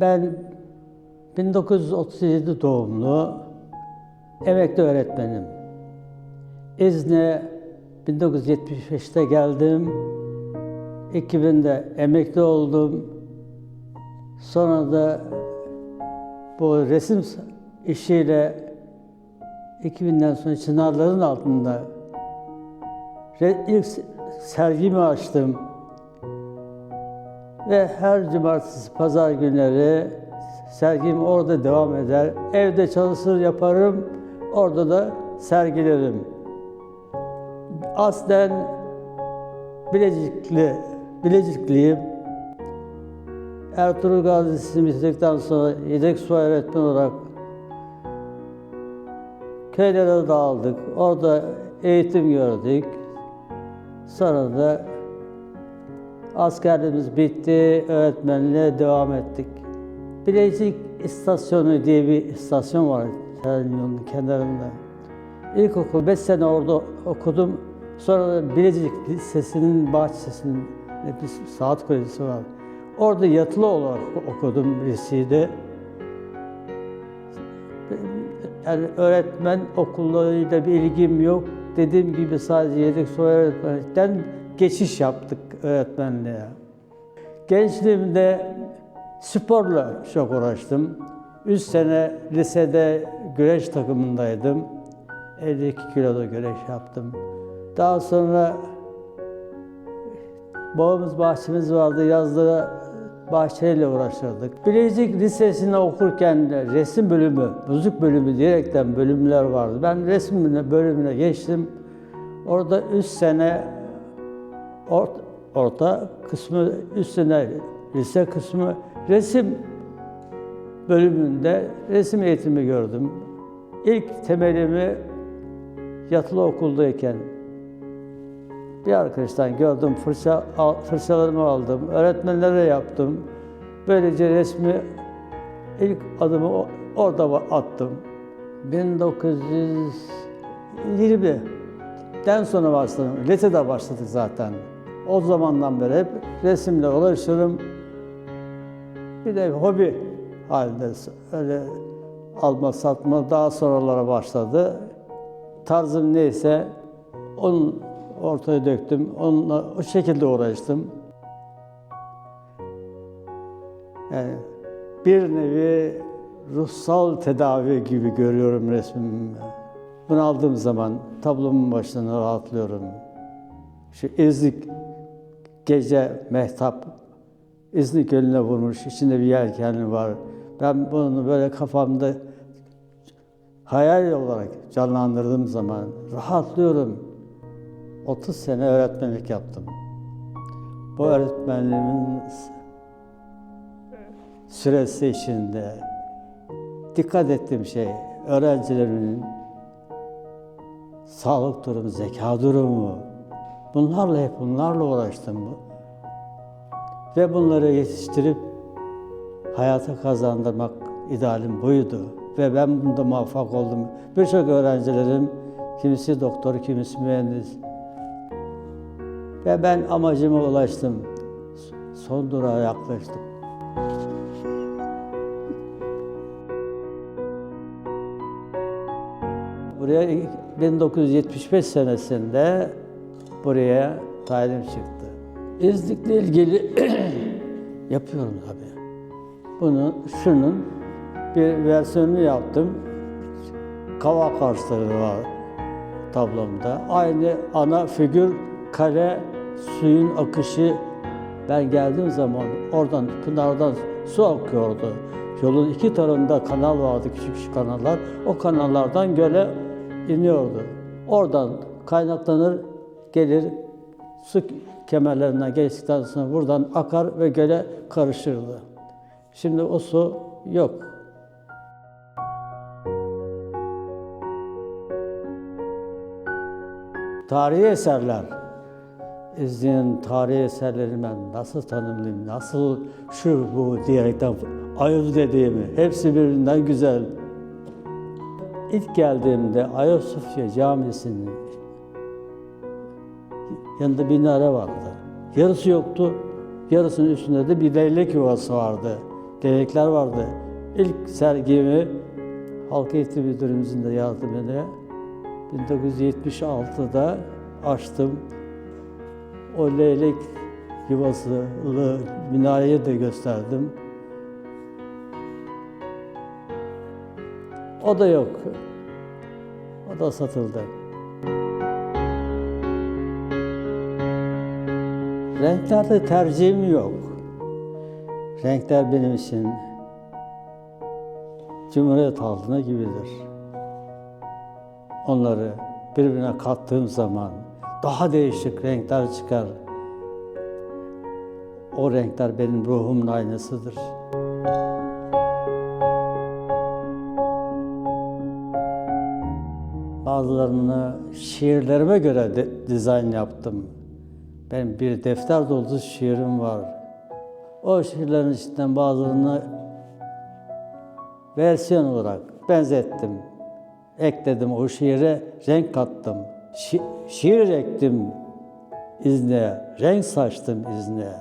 Ben 1937 doğumlu emekli öğretmenim. İzne 1975'te geldim. 2000'de emekli oldum. Sonra da bu resim işiyle 2000'den sonra çınarların altında ilk sergimi açtım. Ve her cumartesi, pazar günleri sergim orada devam eder. Evde çalışır yaparım, orada da sergilerim. Aslen Bilecikli, Bilecikliyim. Ertuğrul Gazi Lisesi'ni bitirdikten sonra yedek su öğretmen olarak köylere dağıldık. Orada eğitim gördük. Sonra da askerliğimiz bitti, öğretmenliğe devam ettik. Bilecik İstasyonu diye bir istasyon var yolunun kenarında. İlkokul 5 sene orada okudum. Sonra da Bilecik Lisesi'nin bahçesinin bir saat kulesi var. Orada yatılı olarak okudum lisede. Yani öğretmen okullarıyla bir ilgim yok. Dediğim gibi sadece yedek su öğretmenlikten geçiş yaptık öğretmenliğe. Gençliğimde sporla çok uğraştım. Üç sene lisede güreş takımındaydım. 52 kiloda güreş yaptım. Daha sonra bağımız bahçemiz vardı. Yazları bahçeyle uğraşırdık. Bilecik Lisesi'nde okurken resim bölümü, müzik bölümü diyerekten bölümler vardı. Ben resim bölümüne geçtim. Orada üç sene orta, kısmı, üst sene lise kısmı resim bölümünde resim eğitimi gördüm. İlk temelimi yatılı okuldayken bir arkadaştan gördüm, fırça, al- fırçalarımı aldım, öğretmenlere yaptım. Böylece resmi ilk adımı orada attım. 1920'den sonra başladım. Lisede başladık zaten. O zamandan beri hep resimle uğraşırım. Bir de hobi halinde öyle alma satma daha sonralara başladı. Tarzım neyse onun ortaya döktüm. Onunla o şekilde uğraştım. Yani bir nevi ruhsal tedavi gibi görüyorum resmimi. Bunu aldığım zaman tablomun başına rahatlıyorum. Şu İznik gece mehtap İznik gölüne vurmuş, içinde bir yelkenli var. Ben bunu böyle kafamda hayal olarak canlandırdığım zaman rahatlıyorum. 30 sene öğretmenlik yaptım. Bu öğretmenliğimin süresi içinde dikkat ettiğim şey öğrencilerimin sağlık durumu, zeka durumu. Bunlarla hep bunlarla uğraştım. Ve bunları yetiştirip hayata kazandırmak idealim buydu. Ve ben bunda muvaffak oldum. Birçok öğrencilerim, kimisi doktor, kimisi mühendis. Ve ben amacıma ulaştım. Son durağa yaklaştım. Buraya 1975 senesinde buraya tayin çıktı. İznik'le ilgili yapıyorum tabii. Bunu, şunun bir versiyonunu yaptım. Kava karsları var tablomda. Aynı ana figür, kare, suyun akışı. Ben geldiğim zaman oradan, Pınar'dan su akıyordu. Yolun iki tarafında kanal vardı, küçük küçük kanallar. O kanallardan göle iniyordu. Oradan kaynaklanır, gelir, su kemerlerinden geçtikten sonra buradan akar ve göle karışırdı. Şimdi o su yok. Tarihi eserler. İznik'in tarihi eserlerini ben nasıl tanımlayayım, nasıl şu bu diyerekten ayıp dediğimi, hepsi birbirinden güzel. İlk geldiğimde Ayasofya Camisi'nin yanında bir minare vardı. Yarısı yoktu, yarısının üstünde de bir leylek yuvası vardı. Gelenekler vardı. İlk sergimi Halk Eğitim Müdürümüzün de yardımıyla 1976'da açtım. O leylek yuvasılı minareyi de gösterdim. O da yok. O da satıldı. Renklerde tercihim yok. Renkler benim için Cumhuriyet altına gibidir. Onları birbirine kattığım zaman daha değişik renkler çıkar. O renkler benim ruhumun aynasıdır. Bazılarını şiirlerime göre de, dizayn yaptım. Benim bir defter dolusu şiirim var. O şiirlerin içinden bazılarını versiyon olarak benzettim. Ekledim o şiire, renk kattım. Şi- şiir ektim izne, renk saçtım izne.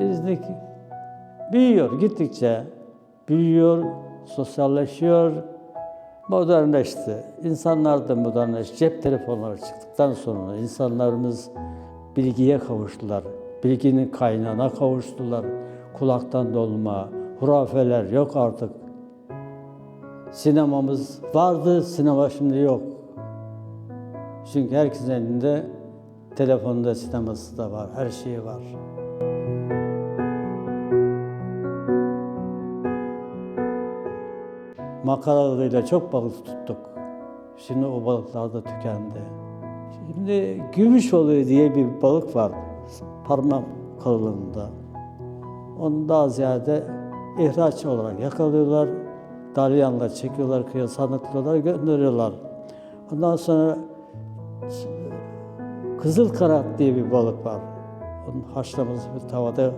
İznik büyüyor gittikçe. Büyüyor, sosyalleşiyor, modernleşti. İnsanlar da modernleşti. Cep telefonları çıktıktan sonra insanlarımız bilgiye kavuştular. Bilginin kaynağına kavuştular. Kulaktan dolma, hurafeler yok artık. Sinemamız vardı, sinema şimdi yok. Çünkü herkesin elinde telefonda sineması da var, her şeyi var. Makaralarıyla çok balık tuttuk. Şimdi o balıklar da tükendi. Şimdi gümüş balığı diye bir balık var. Parmak kalınlığında. Onu daha ziyade ihraç olarak yakalıyorlar. Dalyanla çekiyorlar, kıyı sanıklıyorlar, gönderiyorlar. Ondan sonra kızıl karat diye bir balık var. Onun haşlaması bir tavada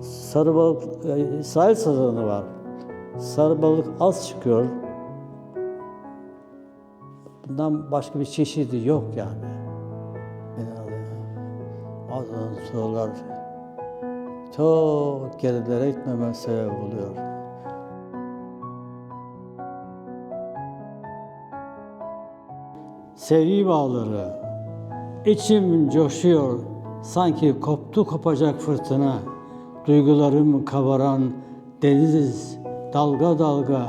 sarı balık, e, sahil sazanı var. Sarı balık az çıkıyor. Bundan başka bir çeşidi yok yani. Bazen sorular çok gerilere gitmeme sebep oluyor. Sevgi bağları, içim coşuyor, sanki koptu kopacak fırtına. Duygularım kabaran deniz dalga dalga,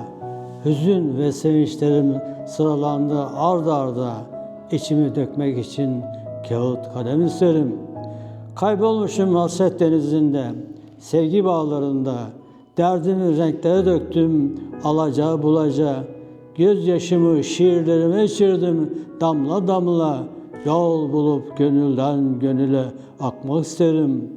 hüzün ve sevinçlerim sıralandı ard arda. İçimi dökmek için kağıt kalem isterim. Kaybolmuşum hasret denizinde, sevgi bağlarında. Derdimi renklere döktüm, alaca bulaca. Gözyaşımı şiirlerime içirdim, damla damla. Yol bulup gönülden gönüle akmak isterim.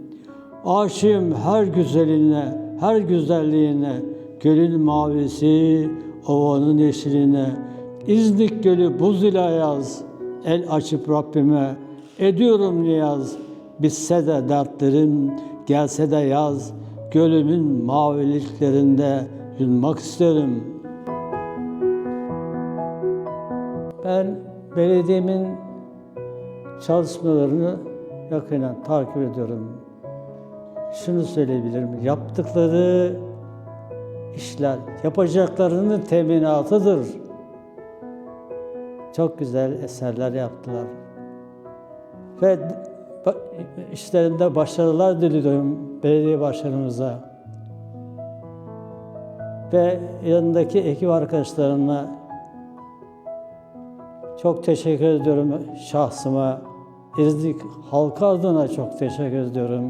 Aşığım her güzeline, her güzelliğine, gölün mavisi, ovanın yeşiline. İznik gölü buz ile yaz, el açıp Rabbime ediyorum niyaz. Bitse de dertlerim, gelse de yaz, gölümün maviliklerinde yunmak isterim. Ben belediyemin çalışmalarını yakından takip ediyorum. Şunu söyleyebilirim, yaptıkları işler yapacaklarının teminatıdır. Çok güzel eserler yaptılar. Ve işlerinde başarılar diliyorum belediye başkanımıza. Ve yanındaki ekip arkadaşlarına çok teşekkür ediyorum şahsıma. İznik halkı adına çok teşekkür ediyorum.